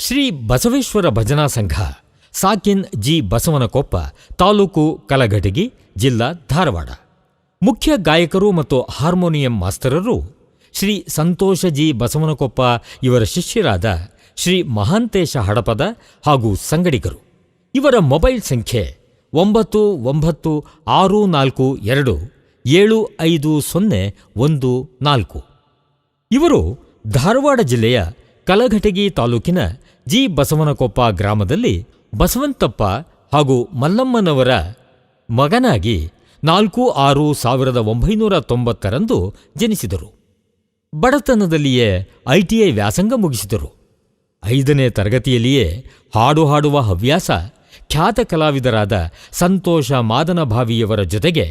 ಶ್ರೀ ಬಸವೇಶ್ವರ ಭಜನಾ ಸಂಘ, ಸಾಕಿನ್ ಜಿ ಬಸವನಕೊಪ್ಪ, ತಾಲೂಕು ಕಲಘಟಗಿ, ಜಿಲ್ಲಾ ಧಾರವಾಡ. ಮುಖ್ಯ ಗಾಯಕರು ಮತ್ತು ಹಾರ್ಮೋನಿಯಂ ಮಾಸ್ತರರು ಶ್ರೀ ಸಂತೋಷ ಜಿ ಬಸವನಕೊಪ್ಪ ಇವರ ಶಿಷ್ಯರಾದ ಶ್ರೀ ಮಹಾಂತೇಶ ಹಡಪದ ಹಾಗೂ ಸಂಗಡಿಗರು. ಇವರ ಮೊಬೈಲ್ ಸಂಖ್ಯೆ ಒಂಬತ್ತು ಒಂಬತ್ತು ಆರು ನಾಲ್ಕು ಎರಡು ಏಳು ಐದು ಸೊನ್ನೆ ಒಂದು ನಾಲ್ಕು. ಇವರು ಧಾರವಾಡ ಜಿಲ್ಲೆಯ ಕಲಘಟಗಿ ತಾಲೂಕಿನ ಜಿ ಬಸವನಕೊಪ್ಪ ಗ್ರಾಮದಲ್ಲಿ ಬಸವಂತಪ್ಪ ಹಾಗೂ ಮಲ್ಲಮ್ಮನವರ ಮಗನಾಗಿ ನಾಲ್ಕು ಆರು ಸಾವಿರದ ಒಂಬೈನೂರ ತೊಂಬತ್ತರಂದು ಜನಿಸಿದರು. ಬಡತನದಲ್ಲಿಯೇ ಐಟಿಐ ವ್ಯಾಸಂಗ ಮುಗಿಸಿದರು. ಐದನೇ ತರಗತಿಯಲ್ಲಿಯೇ ಹಾಡು ಹಾಡುವ ಹವ್ಯಾಸ ಖ್ಯಾತ ಕಲಾವಿದರಾದ ಸಂತೋಷ ಮಾದನಭಾವಿಯವರ ಜೊತೆಗೆ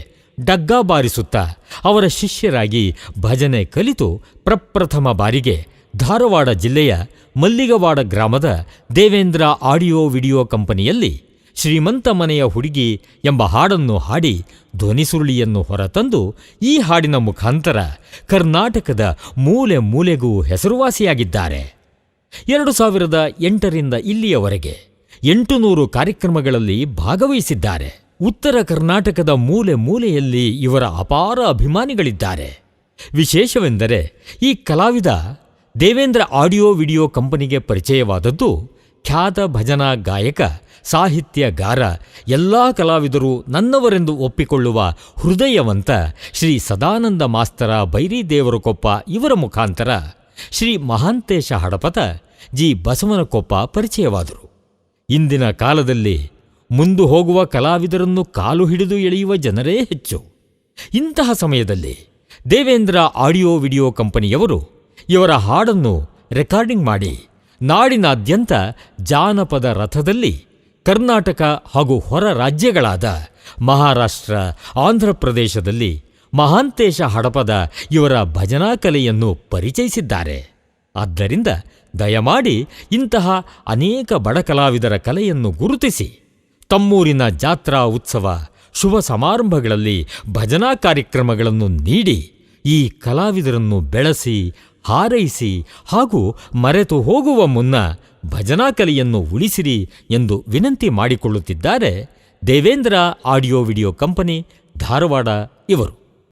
ಡಗ್ಗಾ ಬಾರಿಸುತ್ತಾ ಅವರ ಶಿಷ್ಯರಾಗಿ ಭಜನೆ ಕಲಿತು ಪ್ರಪ್ರಥಮ ಬಾರಿಗೆ ಧಾರವಾಡ ಜಿಲ್ಲೆಯ ಮಲ್ಲಿಗವಾಡ ಗ್ರಾಮದ ದೇವೇಂದ್ರ ಆಡಿಯೋ ವಿಡಿಯೋ ಕಂಪನಿಯಲ್ಲಿ ಶ್ರೀಮಂತ ಮನೆಯ ಹುಡುಗಿ ಎಂಬ ಹಾಡನ್ನು ಹಾಡಿ ಧ್ವನಿಸುರುಳಿಯನ್ನು ಹೊರತಂದು ಈ ಹಾಡಿನ ಮುಖಾಂತರ ಕರ್ನಾಟಕದ ಮೂಲೆ ಮೂಲೆಗೂ ಹೆಸರುವಾಸಿಯಾಗಿದ್ದಾರೆ. ಎರಡು ಸಾವಿರದ ಎಂಟರಿಂದ ಇಲ್ಲಿಯವರೆಗೆ ಎಂಟು ನೂರು ಕಾರ್ಯಕ್ರಮಗಳಲ್ಲಿ ಭಾಗವಹಿಸಿದ್ದಾರೆ. ಉತ್ತರ ಕರ್ನಾಟಕದ ಮೂಲೆ ಮೂಲೆಯಲ್ಲಿ ಇವರ ಅಪಾರ ಅಭಿಮಾನಿಗಳಿದ್ದಾರೆ. ವಿಶೇಷವೆಂದರೆ ಈ ಕಲಾವಿದ ದೇವೇಂದ್ರ ಆಡಿಯೋ ವಿಡಿಯೋ ಕಂಪನಿಗೆ ಪರಿಚಯವಾದದ್ದು ಖ್ಯಾತ ಭಜನಾ ಗಾಯಕ, ಸಾಹಿತ್ಯಗಾರ, ಎಲ್ಲಾ ಕಲಾವಿದರು ನನ್ನವರೆಂದು ಒಪ್ಪಿಕೊಳ್ಳುವ ಹೃದಯವಂತ ಶ್ರೀ ಸದಾನಂದ ಮಾಸ್ತರ ಬೈರಿದೇವರಕೊಪ್ಪ ಇವರ ಮುಖಾಂತರ ಶ್ರೀ ಮಹಾಂತೇಶ ಹಡಪತ ಜಿ ಬಸವನಕೊಪ್ಪ ಪರಿಚಯವಾದರು. ಇಂದಿನ ಕಾಲದಲ್ಲಿ ಮುಂದು ಹೋಗುವ ಕಲಾವಿದರನ್ನು ಕಾಲು ಹಿಡಿದು ಎಳೆಯುವ ಜನರೇ ಹೆಚ್ಚು. ಇಂತಹ ಸಮಯದಲ್ಲಿ ದೇವೇಂದ್ರ ಆಡಿಯೋ ವಿಡಿಯೋ ಕಂಪನಿಯವರು ಇವರ ಹಾಡನ್ನು ರೆಕಾರ್ಡಿಂಗ್ ಮಾಡಿ ನಾಡಿನಾದ್ಯಂತ ಜಾನಪದ ರಥದಲ್ಲಿ ಕರ್ನಾಟಕ ಹಾಗೂ ಹೊರ ರಾಜ್ಯಗಳಾದ ಮಹಾರಾಷ್ಟ್ರ ಆಂಧ್ರಪ್ರದೇಶದಲ್ಲಿ ಮಹಾಂತೇಶ ಹಡಪದ ಇವರ ಭಜನಾ ಕಲೆಯನ್ನು ಪರಿಚಯಿಸಿದ್ದಾರೆ. ಆದ್ದರಿಂದ ದಯಮಾಡಿ ಇಂತಹ ಅನೇಕ ಬಡ ಕಲಾವಿದರ ಕಲೆಯನ್ನು ಗುರುತಿಸಿ. ತಮ್ಮೂರಿನ ಜಾತ್ರಾ ಉತ್ಸವ, ಶುಭ ಸಮಾರಂಭಗಳಲ್ಲಿ ಭಜನಾ ಕಾರ್ಯಕ್ರಮಗಳನ್ನು ನೀಡಿ ಈ ಕಲಾವಿದರನ್ನು ಬೆಳೆಸಿ ಹಾರೈಸಿ ಹಾಗೂ ಮರೆತು ಹೋಗುವ ಮುನ್ನ ಭಜನಾ ಕಲೆಯನ್ನು ಉಳಿಸಿರಿ ಎಂದು ವಿನಂತಿ ಮಾಡಿಕೊಳ್ಳುತ್ತಿದ್ದಾರೆ Devendra audio video company Dharwad ಇವರು.